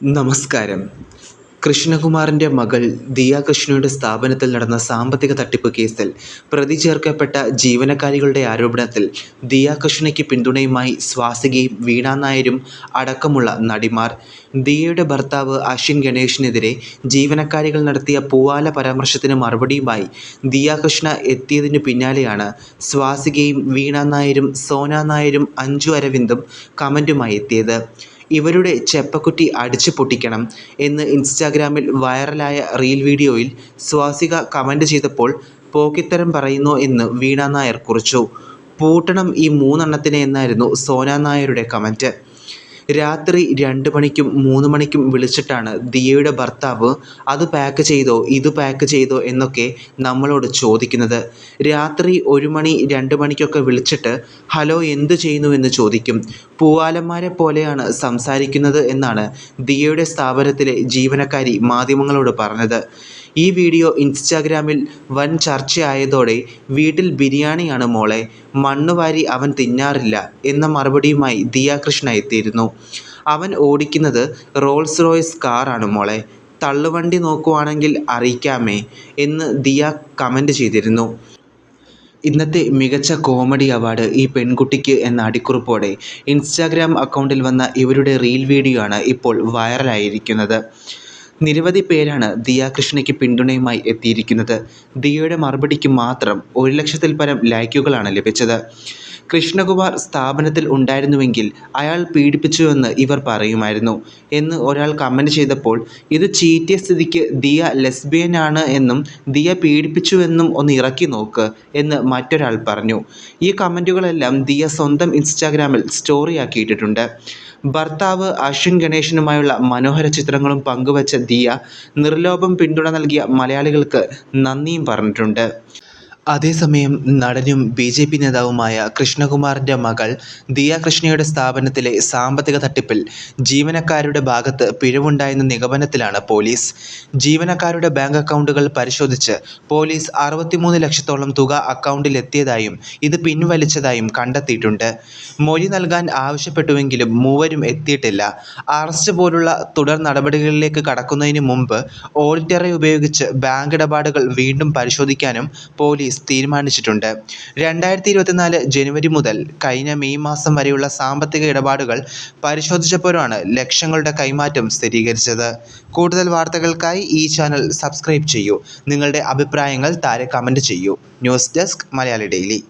നമസ്കാരം. കൃഷ്ണകുമാറിന്റെ മകൾ ദിയ കൃഷ്ണയുടെ സ്ഥാപനത്തിൽ നടന്ന സാമ്പത്തിക തട്ടിപ്പ് കേസിൽ പ്രതി ചേർക്കപ്പെട്ട ജീവനക്കാരികളുടെ ആരോപണത്തിൽ ദിയ കൃഷ്ണയ്ക്ക് പിന്തുണയുമായി സ്വാസികയും വീണ നായരും അടക്കമുള്ള നടിമാർ. ദിയയുടെ ഭർത്താവ് അശ്വിൻ ഗണേഷിനെതിരെ ജീവനക്കാരികൾ നടത്തിയ പൂവാല പരാമർശത്തിന് മറുപടിയുമായി ദിയ കൃഷ്ണ എത്തിയതിനു പിന്നാലെയാണ് സ്വാസികയും വീണ നായരും സോന നായരും അഞ്ജു അരവിന്ദും കമന്റുമായി എത്തിയത്. ഇവരുടെ ചെപ്പക്കുറ്റി അടിച്ചു പൊട്ടിക്കണം എന്ന് ഇൻസ്റ്റാഗ്രാമിൽ വൈറലായ റീൽ വീഡിയോയിൽ സ്വാസിക കമന്റ് ചെയ്തപ്പോൾ പോക്കിത്തരം പറയുന്നു എന്ന് വീണ നായർ കുറിച്ചു. പൂട്ടണം ഈ മൂന്നെണ്ണത്തിനെ എന്നായിരുന്നു സോന നായരുടെ കമന്റ് രാത്രി രണ്ട് മണിക്കും മൂന്ന് മണിക്കും വിളിച്ചിട്ടാണ് ദിയയുടെ ഭർത്താവ് അത് പാക്ക് ചെയ്തോ ഇത് പാക്ക് ചെയ്തോ എന്നൊക്കെ നമ്മളോട് ചോദിക്കുന്നത്. രാത്രി ഒരു മണി രണ്ട് മണിക്കൊക്കെ വിളിച്ചിട്ട് ഹലോ എന്ത് ചെയ്യുന്നു? എന്ന് ചോദിക്കും. പൂവാലന്മാരെ പോലെയാണ് സംസാരിക്കുന്നത് എന്നാണ് ദിയയുടെ സ്ഥാപനത്തിലെ ജീവനക്കാരി മാധ്യമങ്ങളോട് പറഞ്ഞത്. ഈ വീഡിയോ ഇൻസ്റ്റാഗ്രാമിൽ വൻ ചർച്ചയായതോടെ വീട്ടിൽ ബിരിയാണിയാണ് മോളെ. മണ്ണ് വാരി അവൻ തിന്നാറില്ല എന്ന മറുപടിയുമായി ദിയ കൃഷ്ണ എത്തിയിരുന്നു. അവൻ ഓടിക്കുന്നത് റോൾസ് റോയ്സ് കാറാണ് മോളെ. തള്ളുവണ്ടി നോക്കുവാണെങ്കിൽ അറിയിക്കാമേ എന്ന് ദിയ കമന്റ് ചെയ്തിരുന്നു. ഇന്നത്തെ മികച്ച കോമഡി അവാർഡ് ഈ പെൺകുട്ടിക്ക് എന്ന അടിക്കുറിപ്പോടെ ഇൻസ്റ്റാഗ്രാം അക്കൗണ്ടിൽ വന്ന ഇവരുടെ റീൽ വീഡിയോ ആണ് ഇപ്പോൾ വൈറലായിരിക്കുന്നത്. നിരവധി പേരാണ് ദിയ കൃഷ്ണയ്ക്ക് പിന്തുണയുമായി എത്തിയിരിക്കുന്നത്. ദിയയുടെ മറുപടിക്ക് മാത്രം ഒരു ലക്ഷത്തിൽ പരം ലൈക്കുകളാണ് ലഭിച്ചത്. കൃഷ്ണകുമാർ സ്ഥാപനത്തിൽ ഉണ്ടായിരുന്നുവെങ്കിൽ അയാൾ പീഡിപ്പിച്ചുവെന്ന് ഇവർ പറയുമായിരുന്നു. എന്ന് ഒരാൾ കമന്റ് ചെയ്തപ്പോൾ ഇത് ചീറ്റിയ സ്ഥിതിക്ക് ദിയ ലെസ്ബിയൻ ആണ് എന്നും ദിയ പീഡിപ്പിച്ചുവെന്നും ഒന്ന് ഇറക്കി നോക്ക് എന്ന് മറ്റൊരാൾ പറഞ്ഞു. ഈ കമന്റുകളെല്ലാം ദിയ സ്വന്തം ഇൻസ്റ്റാഗ്രാമിൽ സ്റ്റോറിയാക്കിയിട്ടിട്ടുണ്ട്. ഭർത്താവ് അശ്വിൻ ഗണേശനുമായുള്ള മനോഹര ചിത്രങ്ങളും പങ്കുവച്ച ദിയ നിർലോഭം പിന്തുണ നൽകിയ മലയാളികൾക്ക് നന്ദിയും പറഞ്ഞിട്ടുണ്ട്. അതേസമയം നടനും ബി ജെ പി നേതാവുമായ കൃഷ്ണകുമാറിന്റെ മകൾ ദിയ കൃഷ്ണയുടെ സ്ഥാപനത്തിലെ സാമ്പത്തിക തട്ടിപ്പിൽ ജീവനക്കാരുടെ ഭാഗത്ത് പിഴവുണ്ടായെന്ന നിഗമനത്തിലാണ് പോലീസ്. ജീവനക്കാരുടെ ബാങ്ക് അക്കൗണ്ടുകൾ പരിശോധിച്ച് പോലീസ് അറുപത്തിമൂന്ന് ലക്ഷത്തോളം തുക അക്കൗണ്ടിലെത്തിയതായും ഇത് പിൻവലിച്ചതായും കണ്ടെത്തിയിട്ടുണ്ട്. മൊഴി നൽകാൻ ആവശ്യപ്പെട്ടുവെങ്കിലും മൂവരും എത്തിയിട്ടില്ല. അറസ്റ്റ് പോലുള്ള തുടർ നടപടികളിലേക്ക് കടക്കുന്നതിന് മുമ്പ് ഓഡിറ്ററെ ഉപയോഗിച്ച് ബാങ്ക് ഇടപാടുകൾ വീണ്ടും പരിശോധിക്കാനും പോലീസ് തീരുമാനിച്ചിട്ടുണ്ട്. രണ്ടായിരത്തി ഇരുപത്തിനാല് ജനുവരി മുതൽ കഴിഞ്ഞ മെയ് മാസം വരെയുള്ള സാമ്പത്തിക ഇടപാടുകൾ പരിശോധിച്ചപ്പോഴാണ് ലക്ഷങ്ങളുടെ കൈമാറ്റം സ്ഥിരീകരിച്ചത്. കൂടുതൽ വാർത്തകൾക്കായി ഈ ചാനൽ സബ്സ്ക്രൈബ് ചെയ്യൂ. നിങ്ങളുടെ അഭിപ്രായങ്ങൾ താഴെ കമന്റ് ചെയ്യൂ. News desk Malayali daily.